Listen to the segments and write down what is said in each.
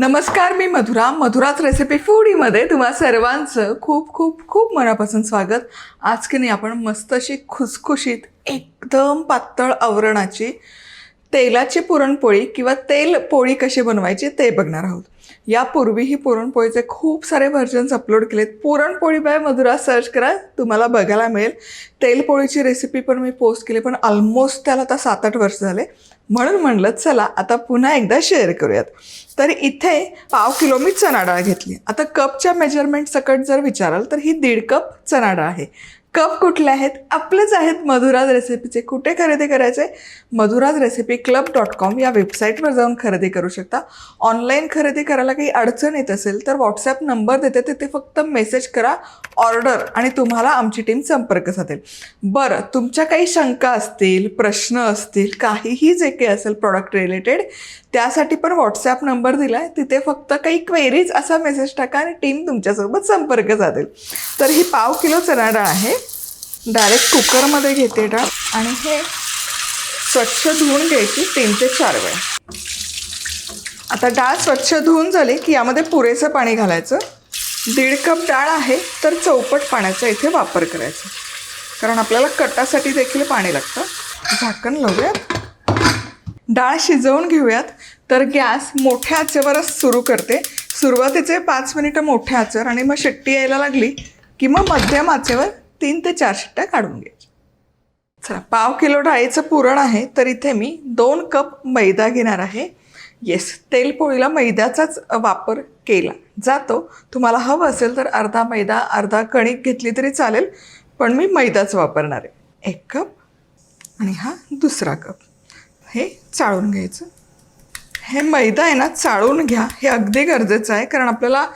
नमस्कार मी मधुरा. मधुराच रेसिपी फूडीमध्ये तुम्हा सर्वांचं खूप खूप खूप मनापासून स्वागत. आज की नाही आपण मस्त अशी खुसखुशीत एकदम पातळ आवरणाची तेलाची पुरणपोळी किंवा तेल पोळी कशी बनवायची ते बघणार आहोत. यापूर्वीही पुरणपोळीचे खूप सारे व्हर्जन्स अपलोड केलेत. पुरणपोळी बाय मधुरा सर्च करा तुम्हाला बघायला मिळेल. तेलपोळीची रेसिपी पण मी पोस्ट केली पण ऑलमोस्ट त्याला आता सात आठ वर्ष झाले. म्हणून म्हणलं चला आता पुन्हा एकदा शेअर करूयात. तर इथे पाव किलो मी चणाडाळ घेतली. आता कपच्या मेजरमेंट सकट जर विचाराल तर ही दीड कप चणाडाळ आहे. कप कुठले आहेत? आपलेच आहेत मधुराज रेसिपीचे. कुठे खरेदी करायचे? Madhura's recipe club dot com या वेबसाईटवर जाऊन खरेदी करू शकता. ऑनलाईन खरेदी करायला काही अडचण येत असेल तर व्हॉट्सॲप नंबर देते तिथे फक्त मेसेज करा ऑर्डर आणि तुम्हाला आमची टीम संपर्क साधेल. बरं तुमच्या काही शंका असतील प्रश्न असतील काहीही जे काही असेल प्रॉडक्ट रिलेटेड त्यासाठी पण व्हॉट्सॲप नंबर दिला आहे तिथे फक्त काही क्वेरीज असा मेसेज टाका आणि टीम तुमच्यासोबत संपर्क साधेल. तर ही पाव किलो चणा डाळ आहे डायरेक्ट कुकरमध्ये घेते डाळ आणि हे स्वच्छ धुवून घ्यायची तीन ते चार वेळा. आता डाळ स्वच्छ धुवून झाली की यामध्ये पुरेसं पाणी घालायचं. दीड कप डाळ आहे तर चौपट पाण्याचा इथे वापर करायचा. कारण आपल्याला कटासाठी देखील पाणी लागतं. झाकण लावूयात. डाळ शिजवून घेऊयात. तर गॅस मोठ्या आचेवरच सुरू करते. सुरुवातीचे पाच मिनिटं मोठ्या आचेवर आणि मग शिट्टी यायला लागली की मग मध्यम आचेवर तीन ते चार शिट्ट्या काढून घ्यायच्या चला पाव किलो डाळीचं पुरण आहे तर इथे मी दोन कप मैदा घेणार आहे. येस तेलपोळीला मैद्याचाच वापर केला जातो. तुम्हाला हवं असेल तर अर्धा मैदा अर्धा कणिक घेतली तरी चालेल पण मी मैदाच वापरणार आहे. एक कप आणि हा दुसरा कप. हे चाळून घ्यायचं. हे मैदा आहे ना चाळून घ्या. हे अगदी गरजेचं आहे कारण आपल्याला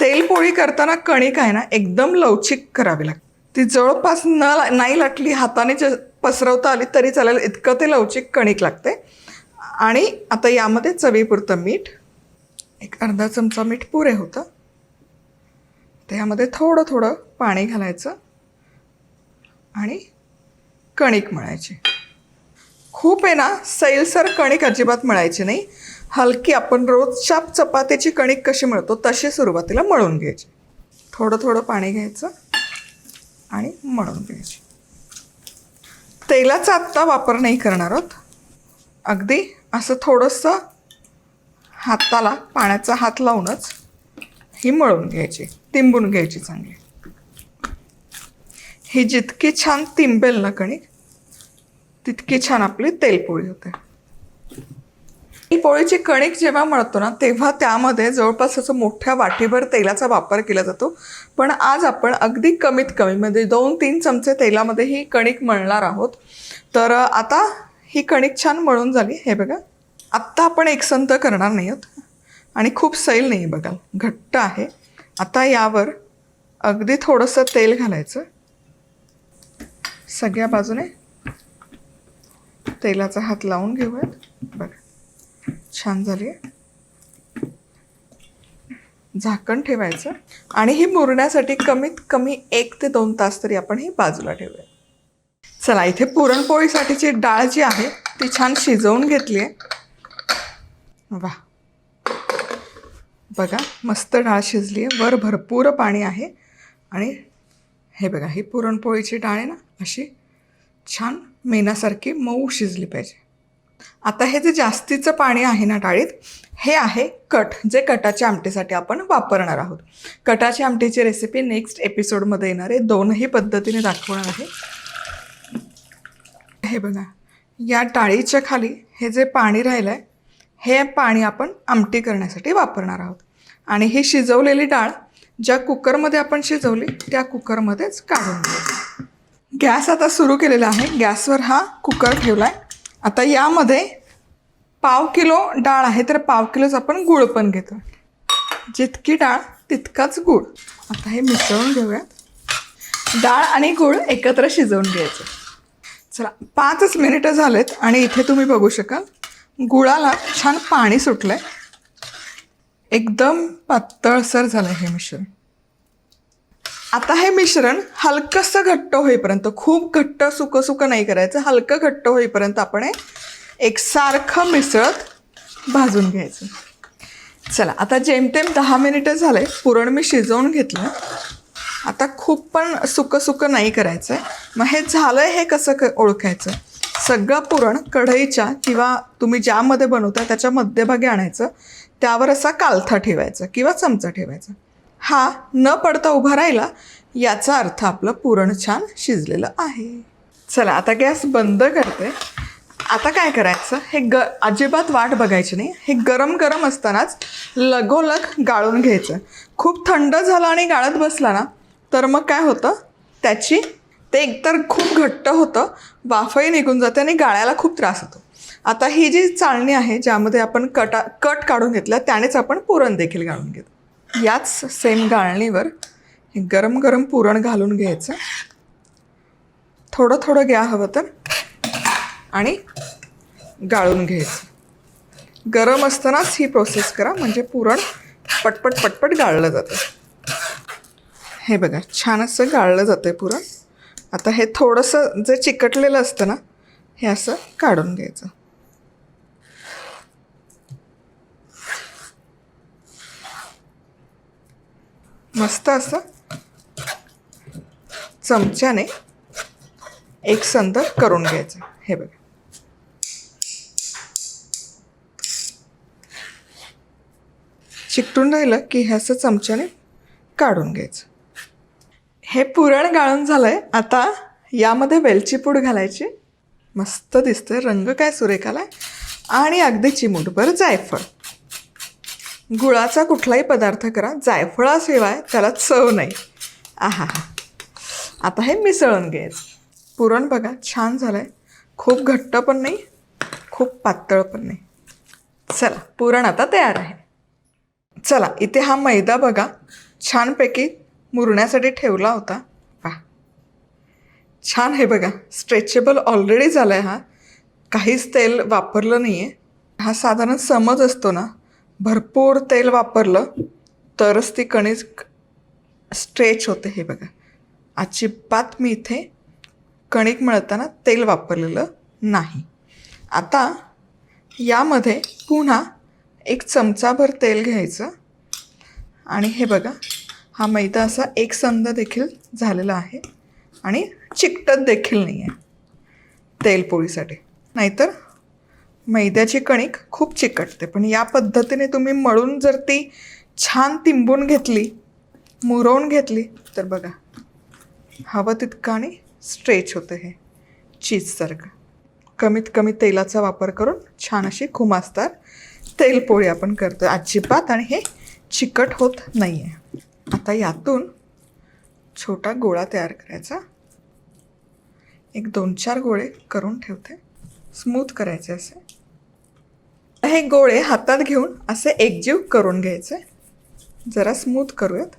तेलपोळी करताना कणिक आहे ना एकदम लवचिक करावी लागते. ती जवळपास न नाही लाटली हाताने ज पसरवता आली तरी चालेल इतकं ते लवचिक कणिक लागते. आणि आता यामध्ये चवीपुरतं मीठ एक अर्धा चमचा मीठ पुरे होतं. त्यामध्ये थोडं थोडं पाणी घालायचं. आणि कणिक मळायची. खूप आहे ना सैलसर कणिक अजिबात मिळायची नाही. हलकी आपण रोजच्या चपातीची कणिक कशी मिळतो तशी सुरुवातीला मळून घ्यायची. थोडं थोडं पाणी घ्यायचं आणि मळून घ्यायची. तेलाचा आत्ता वापर नाही करणार आहोत. अगदी असं थोडंसं हाताला पाण्याचा हात लावूनच ही मळून घ्यायची तिंबून घ्यायची चांगली. ही जितकी छान तिंबेल ना कणिक तितकी छान आपली तेलपोळी होते. ही पोळीची कणिक जेव्हा मळतो ना तेव्हा त्यामध्ये जवळपास असं मोठ्या वाटीभर तेलाचा वापर केला जातो. पण आज आपण अगदी कमीत कमी म्हणजे दोन तीन चमचे तेलामध्ये ही कणिक मळणार आहोत. तर आता ही कणिक छान मळून झाली. हे बघा आत्ता आपण एकसंत करणार नाही आहोत. आणि खूप सैल नाही बघाल घट्ट आहे. आता यावर अगदी थोडंसं तेल घालायचं. सगळ्या बाजूने तेलाचा हात लावून घेऊयात. बरं छान झाली. आहे झाकण ठेवायचं. आणि ही मुरण्यासाठी कमीत कमी एक ते दोन तास तरी आपण ही बाजूला ठेवूया. चला इथे पुरणपोळीसाठीची डाळ जी आहे ती छान शिजवून घेतली आहे. वा. बघा मस्त डाळ शिजली आहे. वर भरपूर पाणी आहे. आणि हे बघा ही पुरणपोळीची डाळ आहे ना अशी छान मेनासारखी मऊ शिजली पाहिजे. आता हे जे जास्तीचं पाणी आहे ना डाळीत हे आहे कट जे कटाच्या आमटीसाठी आपण वापरणार आहोत. कटाची आमटीची रेसिपी नेक्स्ट एपिसोडमध्ये येणार आहे. दोनही पद्धतीने दाखवणार आहे. हे बघा या टाळीच्या खाली हे जे पाणी राहिलं आहे हे पाणी आपण आमटी करण्यासाठी वापरणार आहोत. आणि ही शिजवलेली डाळ ज्या कुकरमध्ये आपण शिजवली त्या कुकरमध्येच काढून घ्यायची गॅस आता सुरू केलेला आहे. गॅसवर हा कुकर ठेवला आहे आता यामध्ये पाव किलो डाळ आहे तर पाव किलोच आपण गूळ पण घेतो जितकी डाळ तितकाच गूळ. आता हे मिसळून घेऊयात. डाळ आणि गूळ एकत्र शिजवून घ्यायचं. चला पाचच मिनिटं झालेत आणि इथे तुम्ही बघू शकाल गुळाला छान पाणी सुटलं आहे एकदम पातळसर झालं हे मिश्रण. आता हे मिश्रण हलकंसं घट्ट होईपर्यंत खूप घट्ट सुकं सुकं नाही करायचं हलकं घट्ट होईपर्यंत आपण हे एकसारखं मिसळत भाजून घ्यायचं. चला आता जेमतेम दहा मिनिटं झाले पुरण मी शिजवून घेतलं. आता खूप पण सुकं सुकं नाही करायचं आहे मग हे झालं हे कसं क ओळखायचं? सगळं पुरण कढईच्या किंवा तुम्ही ज्यामध्ये बनवता त्याच्या मध्यभागी आणायचं. त्यावर असा कालथा ठेवायचा किंवा चमचा ठेवायचा. हा न पडता उभा राहिला याचा अर्थ आपलं पुरण छान शिजलेलं आहे. चला आता गॅस बंद करते. आता काय करायचं? हे ग अजिबात वाट बघायची नाही. हे गरम गरम असतानाच लगोलग गाळून घ्यायचं. खूप थंड झालं आणि गाळत बसला ना तर मग काय होतं? त्याची ते एकतर खूप घट्ट होतं वाफही निघून जाते आणि गाळ्याला खूप त्रास होतो. आता ही जी चाळणी आहे ज्यामध्ये आपण कटा कट काढून घेतला त्यानेच आपण पुरण देखील गाळून घेतो. याच सेम गाळणीवर हे गरम गरम पुरण घालून घ्यायचं. थोडं थोडं घ्या हवं तर. आणि गाळून घ्यायचं. गरम असतानाच ही प्रोसेस करा म्हणजे पुरण पटपट पटपट गाळलं जातं. हे बघा छान असं गाळलं जातं आहे पुरण. आता हे थोडंसं जे चिकटलेलं असतं ना हे असं काढून घ्यायचं. मस्त असं चमच्याने एक संद करून घ्यायचं. हे बघा. चिकटून राहिलं की हे असं चमच्याने काढून घ्यायचं. हे पुरण गाळून आहे आता यामध्ये वेलची पूड घालायची. मस्त दिसतंय. रंग काय सुरेखाला. आणि अगदी चिमूटभर जायफळ. गुळाचा कुठलाही पदार्थ करा जायफळाशिवाय त्याला चव नाही. आहा हा. आता हे मिसळून घ्यायचं. पुरण बघा छान झालं आहे खूप घट्ट पण नाही खूप पातळ पण नाही. चला पुरण आता तयार आहे. चला इथे हा मैदा बघा. छानपैकी मुरण्यासाठी ठेवला होता. वा छान हे बघा. स्ट्रेचेबल ऑलरेडी झाला आहे हा. काहीच तेल वापरलं नाही आहे हा साधारण समज असतो ना. भरपूर तेल वापरलं तरच ती कणिक स्ट्रेच होते हे बघा. अजिबात मी इथे कणिक मळताना तेल वापरलेलं नाही. आता यामध्ये पुन्हा एक चमचाभर तेल घ्यायचं आणि हे बघा हा मैदा असा एक संद देखील झालेला आहे आणि चिकटत देखील नाही आहे तेलपोळीसाठी नाहीतर मैद्याची कणिक खूप चिकटते. पण या पद्धतीने तुम्ही मळून जर ती छान तिंबून घेतली मुरवून घेतली तर बघा हवं तितकं आणि स्ट्रेच होतं हे. चीजसारखं कमीत कमी तेलाचा वापर करून छान अशी खुमासदार तेलपोळी आपण करतो अजिबात आणि हे चिकट होत नाही आहे आता यातून छोटा गोळा तयार करायचा. एक दोन चार गोळे करून ठेवते. स्मूथ करायचे असे. हे गोळे हातात घेऊन असे एकजीव करून घ्यायचे. जरा स्मूथ करूयात.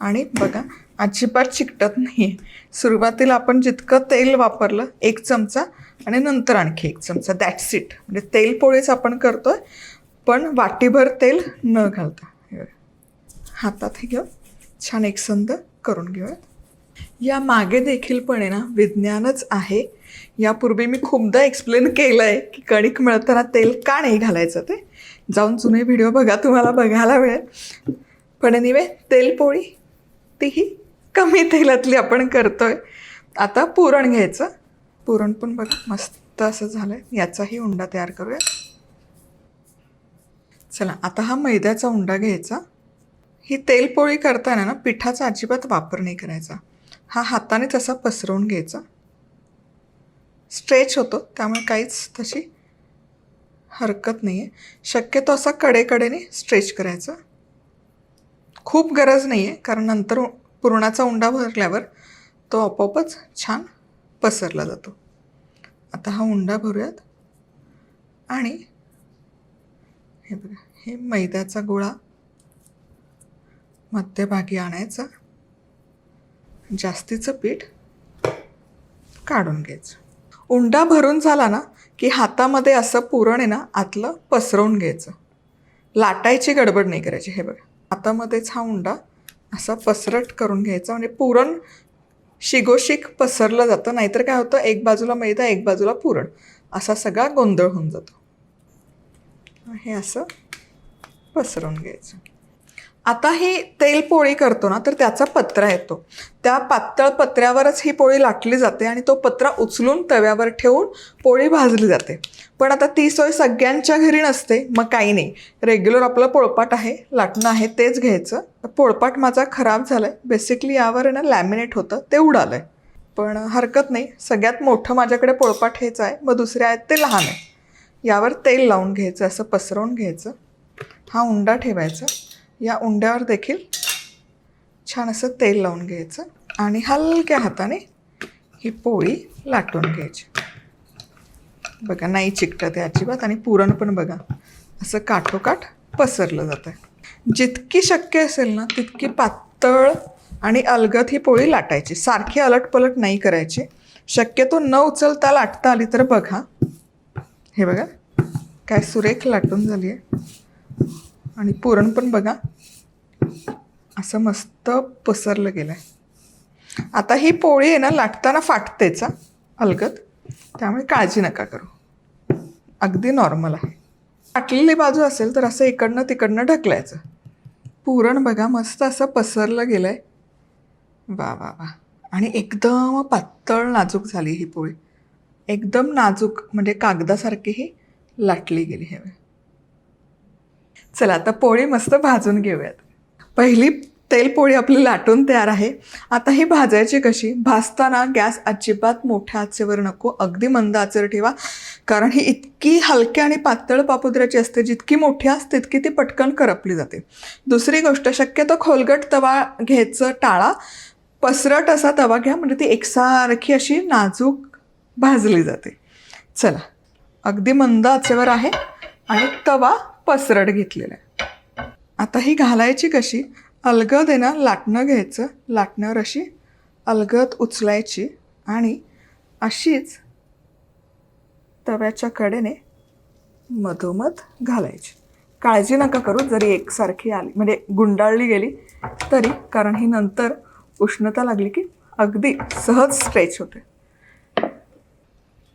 आणि बघा अजिबात चिकटत नाही आहे सुरुवातीला आपण जितकं तेल वापरलं एक चमचा आणि नंतर आणखी एक चमचा. दॅट्स इट म्हणजे तेल पोळीच आपण करतो आहे पण वाटीभर तेल न घालता. हातात हे घेऊन छान एकसंद करून घेऊयात. या मागे देखील पण आहे ना विज्ञानच आहे. यापूर्वी मी खूपदा एक्सप्लेन केलं आहे की कणिक मिळताना तेल का नाही घालायचं ते. जाऊन जुने व्हिडिओ बघा तुम्हाला बघायला मिळेल. पण एनिवे तेलपोळी तीही कमी तेलातली आपण करतोय. आता पुरण घ्यायचं. पुरण पण बघा मस्त असं झालं आहे याचाही उंडा तयार करूया. चला आता हा मैद्याचा उंडा घ्यायचा. ही तेलपोळी करताना ना पिठाचा अजिबात वापर नाही करायचा. हा हाताने तसा पसरवून घ्यायचा. स्ट्रेच होतो त्यामुळे काहीच तशी हरकत नाही आहे शक्यतो असा कडेकडेने स्ट्रेच करायचा. खूप गरज नाही आहे कारण नंतर पुरणाचा उंडा भरल्यावर तो आपोआपच छान पसरला जातो. आता हा उंडा भरूयात. आणि हे बघा हे मैद्याचा गोळा मध्यभागी आणायचा. जास्तीचं पीठ काढून घ्यायचं. उंडा भरून झाला ना की हातामध्ये असं पुरण आहे ना आतलं पसरवून घ्यायचं. लाटायची गडबड नाही करायची. हे बघा हातामध्येच हा उंडा असा पसरट करून घ्यायचा. म्हणजे पुरण शिगोशिक पसरलं जातं नाहीतर काय होतं एक बाजूला मैदा एक बाजूला पुरण. असा सगळा गोंधळ होऊन जातो. हे असं पसरवून घ्यायचं. आता ही तेल पोळी करतो ना तर त्याचा पत्रा येतो. त्या पातळ पत्र्यावरच ही पोळी लाटली जाते आणि तो पत्रा उचलून तव्यावर ठेवून पोळी भाजली जाते. पण आता ती सोय सगळ्यांच्या घरी नसते मग काही नाही. रेग्युलर आपलं पोळपाट आहे लाटणं आहे तेच घ्यायचं. पोळपाट माझा खराब झाला आहे बेसिकली यावर ना लॅमिनेट होतं ते उडालं आहे पण हरकत नाही सगळ्यात मोठं माझ्याकडे पोळपाट हेच आहे मग दुसरे आहेत ते लहान आहे. यावर तेल लावून घ्यायचं असं पसरवून घ्यायचं. हा उंडा ठेवायचा. या उंड्यावर देखील छान असं तेल लावून घ्यायचं आणि हलक्या हाताने ही पोळी लाटून घ्यायची. बघा नाही चिकटत आहे अजिबात आणि पुरण पण बघा असं काठोकाठ पसरलं जातं जितकी शक्य असेल ना तितकी पातळ आणि अलगद ही पोळी लाटायची. सारखी अलटपलट नाही करायची. शक्यतो न उचलता लाटता आली तर बघा. हे बघा काय सुरेख लाटून झाली आहे. आणि पुरण पण बघा असं मस्त पसरलं गेलं आहे आता ही पोळी आहे ना लाटताना फाटतेच अलगत अलगद त्यामुळे काळजी नका करू. अगदी नॉर्मल आहे. फाटलेली बाजू असेल तर असं इकडनं तिकडनं ढकलायचं. पुरण बघा मस्त असं पसरलं गेलं आहे वा वा वा. आणि एकदम पातळ नाजूक झाली ही पोळी. एकदम नाजूक म्हणजे कागदासारखी ही लाटली गेली ह्यावेळी. चला आता पोळी मस्त भाजून घेऊयात. पहिली तेलपोळी आपली लाटून तयार आहे. आता ही भाजायची कशी? भाजताना गॅस अजिबात मोठ्या आचेवर नको अगदी मंद आचेवर ठेवा. कारण ही इतकी हलक्या आणि पातळ पापुद्र्याची असते जितकी मोठी असते तितकी ती पटकन करपली जाते. दुसरी गोष्ट शक्यतो खोलगट तवा घ्यायचं टाळा. पसरट असा तवा घ्या म्हणजे ती एकसारखी अशी नाजूक भाजली जाते. चला अगदी मंद आचेवर आहे आणि तवा पसरट घेतलेलं आहे. आता ही घालायची कशी? अलगद आहे ना लाटणं घ्यायचं. लाटण्यावर अशी अलगद उचलायची आणि अशीच तव्याच्या कडेने मधोमध घालायची. काळजी नका करू जरी एकसारखी आली म्हणजे गुंडाळली गेली तरी कारण ही नंतर उष्णता लागली की अगदी सहज स्ट्रेच होते.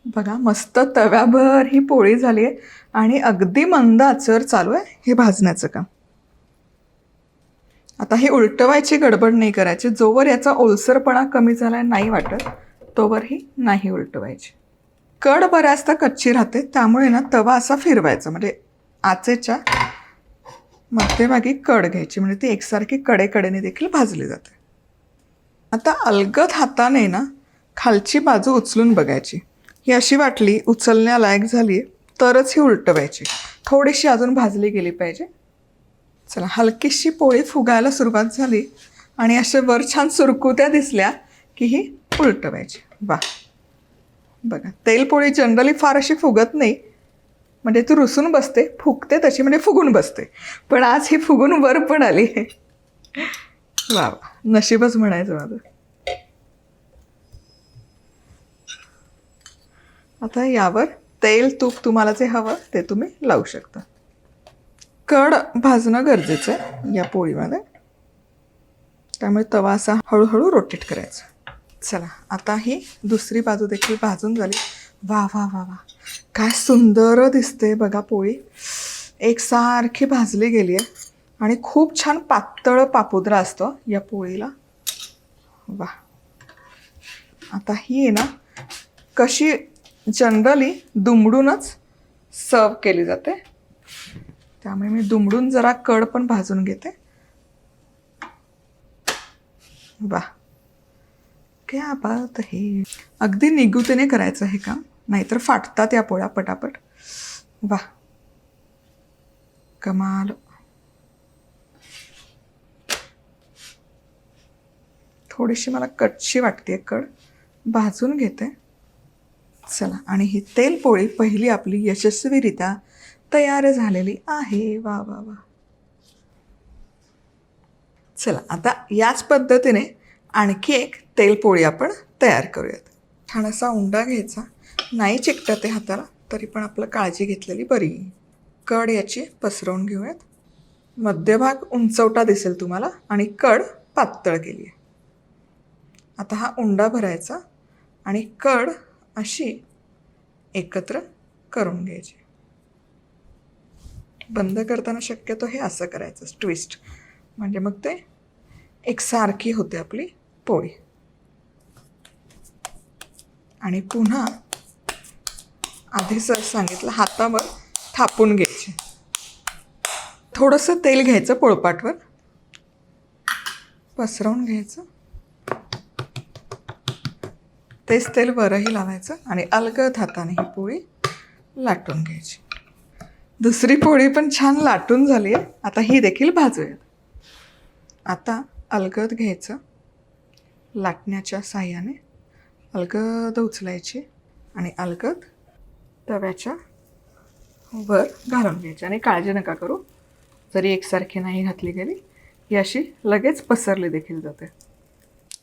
बघा मस्त तव्याभर ही पोळी झाली आहे आणि अगदी मंद आचर चालू आहे हे भाजण्याचं काम. आता हे उलटवायची गडबड नाही करायची. जोवर याचा ओलसरपणा कमी झाला नाही वाटत तोवर ही नाही उलटवायची. कड बऱ्याचदा कच्ची राहते त्यामुळे ना तवा असा फिरवायचा. म्हणजे आचेच्या मध्यभागी कड घ्यायची. म्हणजे ती एकसारखी कडेकडेने देखील भाजली जाते. आता अलगद हाताने ना खालची बाजू उचलून बघायची. ही अशी वाटली उचलण्यालायक झाली तरच ही उलटवायची. थोडीशी अजून भाजली गेली पाहिजे. चला हलकीशी पोळी फुगायला सुरुवात झाली आणि अशा वर छान सुरकुत्या दिसल्या की ही उलटवायची. वा. बघा तेलपोळी जनरली फार अशी फुगत नाही. म्हणजे ती रुसून बसते फुगते तशी म्हणजे फुगून बसते. पण आज ही फुगून वर पण आली वा वा. नशीबच म्हणायचं माझं. आता यावर तेल तूप तुम्हाला जे हवं ते तुम्ही लावू शकता. कड भाजणं गरजेचं आहे या पोळीमध्ये. त्यामुळे तवा असा हळूहळू रोटेट करायचा. चला आता ही दुसरी बाजू देखील भाजून झाली. वा वा वा वा. काय सुंदर दिसते बघा पोळी. एकसारखी भाजली गेली आहे. आणि खूप छान पातळ पापुद्रा असतो या पोळीला. वा. आता ही आहे ना कशी जनरली दुमडूनच सर्व केली जाते. त्यामुळे मी दुमडून जरा कड पण भाजून घेते. वा. क्या बात हे. अगदी निगुतीने करायचं हे काम. नाहीतर फाटतात या पोळ्या पटापट. वा. कमाल. थोडीशी मला कच्ची वाटते कड. भाजून घेते. चला आणि ही तेलपोळी पहिली आपली यशस्वीरित्या तयार झालेली आहे. वा वा वा. चला आता याच पद्धतीने आणखी एक तेलपोळी आपण तयार करूयात. छान असा उंडा घ्यायचा. नाही चिकटते हाताला तरी पण आपलं काळजी घेतलेली बरी. कड याची पसरवून घेऊयात. मध्यभाग उंचवटा दिसेल तुम्हाला आणि कड पातळ केली आहे आता हा उंडा भरायचा आणि कड अशी एकत्र करून घ्यायची. बंद करताना शक्यतो हे असं करायचं ट्विस्ट म्हणजे मग ते एकसारखी होते आपली पोळी. आणि पुन्हा आधीच सांगितलं हातावर थापून घ्यायचे. थोडंसं तेल घ्यायचं पोळपाटवर. पसरवून घ्यायचं. तेच तेल वरही लावायचं आणि अलगद हाताने ही पोळी लाटून घ्यायची. दुसरी पोळी पण छान लाटून झाली आहे. आता ही देखील भाजूयात. आता अलगद घ्यायचं. लाटण्याच्या साह्याने अलगद उचलायची आणि अलगद तव्याच्या वर घालून घ्यायची. आणि काळजी नका करू. जरी एकसारखी नाही घातली गेली ही अशी लगेच पसरली देखील जाते.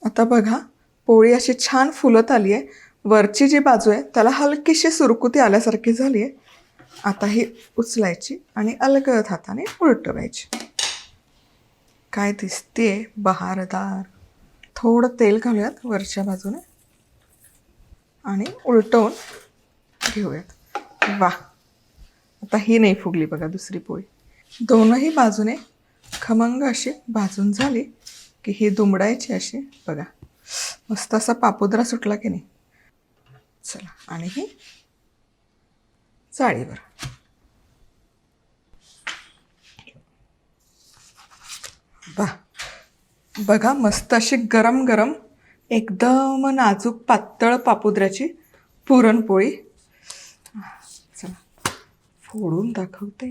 आता बघा पोळी अशी छान फुलत आली आहे वरची जी बाजू आहे त्याला हलकीशी सुरकुती आल्यासारखी झाली आहे आता ही उचलायची आणि अलगद हाताने उलटवायची. काय दिसते बहारदार. थोडं तेल घालूयात वरच्या बाजूने. आणि उलटवून घेऊयात. वा आता ही नाही फुगली बघा दुसरी पोळी. दोनही बाजूने खमंग अशी भाजून झाली की ही दुमडायची अशी बघा. मस्त असा पापुद्रा सुटला की नाही? चला आणि ही जाळीवर. बा बघा मस्त अशी गरम गरम एकदम नाजूक पातळ पापुद्र्याची पुरणपोळी. चला फोडून दाखवते.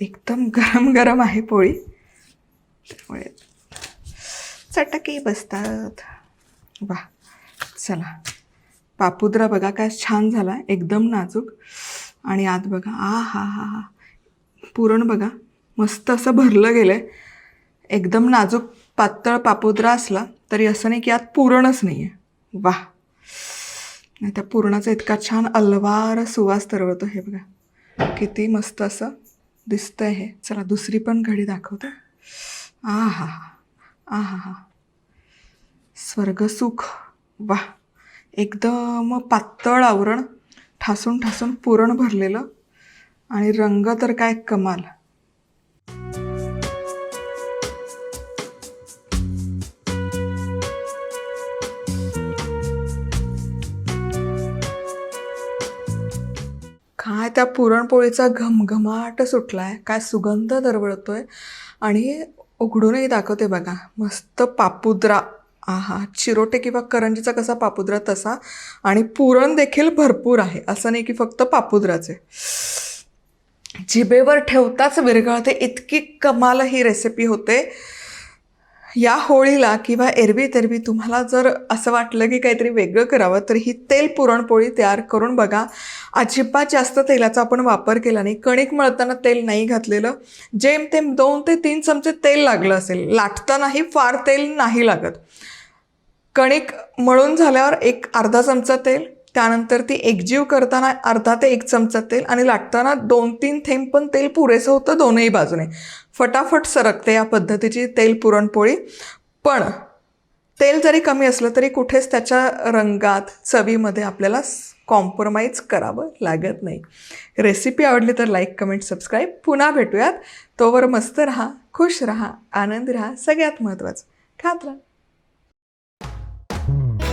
एकदम गरम गरम आहे पोळी. त्यामुळे चटके बसतात. वा चला. पापुद्रा बघा काय छान झाला एकदम नाजूक. आणि आत बघा आ हा हा हा. पुरण बघा मस्त असं भरलं गेलं आहे एकदम नाजूक पातळ पापुद्रा असला तरी असं नाही की आत पुरणच नाही आहे वा नाही त्या पुरणाचा इतका छान अलवार सुवास तरवतो हे बघा. किती मस्त असं दिसतंय हे. चला दुसरी पण घडी दाखवते. आ हा. आ हा हा स्वर्गसुख वा. एकदम पातळ आवरण. ठासून ठासून पुरण भरलेलं. आणि रंग तर काय कमाल. काय त्या पुरणपोळीचा घमघमाट सुटलाय. काय सुगंध दरवळतोय. आणि उघडूनही दाखवते बघा. मस्त पापुद्रा. आहा चिरोटे किंवा करंजीचा कसा पापुद्रा तसा. आणि पुरण देखील भरपूर आहे. असं नाही की फक्त पापुद्राचे. जिभेवर ठेवताच विरघळते. इतकी कमाल ही रेसिपी होते. या होळीला किंवा एरवी तेरवी तुम्हाला जर असं वाटलं की काहीतरी वेगळं करावं तर ही तेल पुरणपोळी तयार करून बघा. अजिबात जास्त तेलाचा आपण वापर केला नाही. कणिक मळताना तेल नाही घातलेलं. जेमतेम दोन ते तीन चमचे तेल लागलं असेल. लाटतानाही फार तेल नाही लागत. कणिक मळून झाल्यावर एक अर्धा चमचा तेल त्यानंतर ती एकजीव करताना अर्धा ते एक चमचा तेल आणि लाटताना दोन तीन थेंब पण तेल पुरेसं होतं दोनही बाजूने. फटाफट सरकते या पद्धतीची तेल पुरणपोळी. पण तेल जरी कमी असलं तरी कुठेच त्याच्या रंगात चवीमध्ये आपल्याला कॉम्प्रोमाइज करावं लागत नाही. रेसिपी आवडली तर लाईक कमेंट सबस्क्राईब पुन्हा भेटूयात. तोवर मस्त रहा खुश रहा आनंदी रहा. सगळ्यात महत्त्वाचं खात राहा.